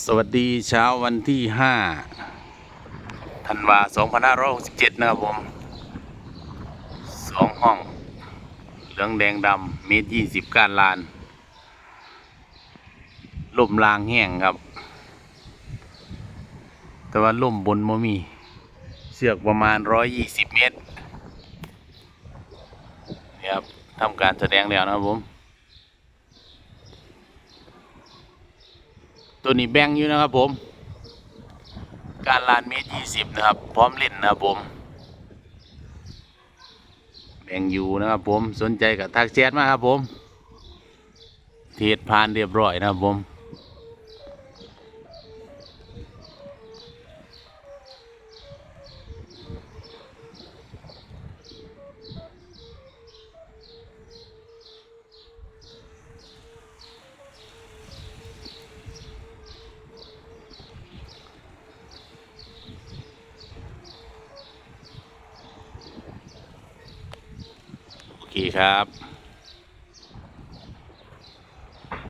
สวัสดีเช้าวันที่ 5 ธันวา 2567 นะครับผมสองห้อง เหลืองแดงดำเมตรยี่สิบก้านลาน ล่มลางแห้งครับ แต่ว่าล่มบนมมี เสือกประมาณ 120 เมตร นี่ครับทำการแสดงแล้วนะครับผม ตัวนี้แบ่งอยู่นะครับผม การลานเมตรยี่สิบนะครับ พร้อมเล่นนะครับผม แบ่งอยู่นะครับผม สนใจกับทักแชทมาครับผม เทศผ่านเรียบร้อยนะครับผม กี่ครับ